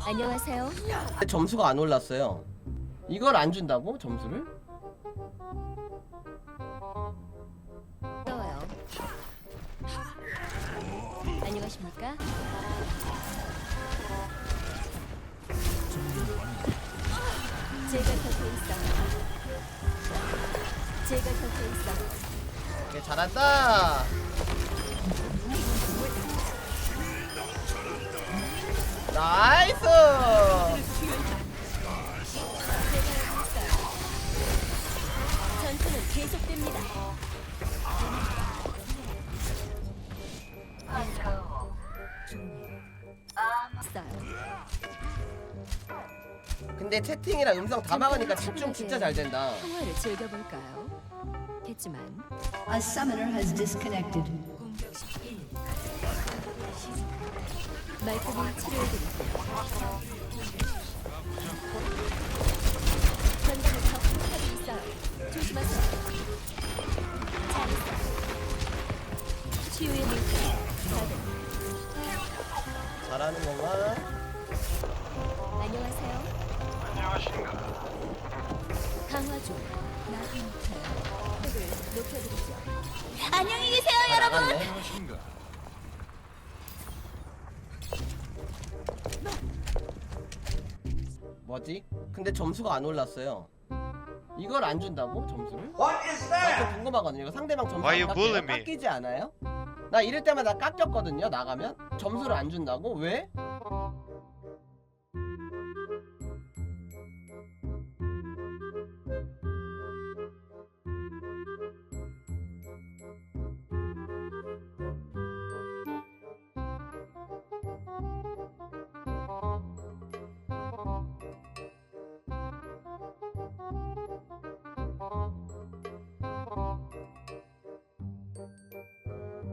안녕하세요. 근데 점수가 안 올랐어요. 이걸 안 준다고 점수를? 떠요. 안녕하십니까? 제가 곁에 있어요. 제가 곁에 있어요. 오케이, 잘한다. 나이스. 전투는 계속됩니다. 써요. 근데 채팅이랑 음성 다 막으니까 집중 진짜 잘 된다. 통화를 즐겨볼까요? 됐지만 A summoner has disconnected. 말끔히 치료해드릴게요. 전장에 적 포탑이 있어요. 조심하세요. 잘했어. 치유의 물질 가동. 잘하는 건가? 안녕하세요. 안녕하십니까. 강화 중. 나한테 획을 높여드리죠. 안녕히 계세요, 다 나갔네. 안녕하십니까. 뭐지? 근데 점수가 안 올랐어요. 이걸 안 준다고 점수를? 나좀 궁금하거든요. 이거 상대방 점수 Why 안 you 깎여요? bullying me? 깎이지 않아요? 나 이럴 때마다 깎였거든요. 나가면 점수를 안 준다고? 왜?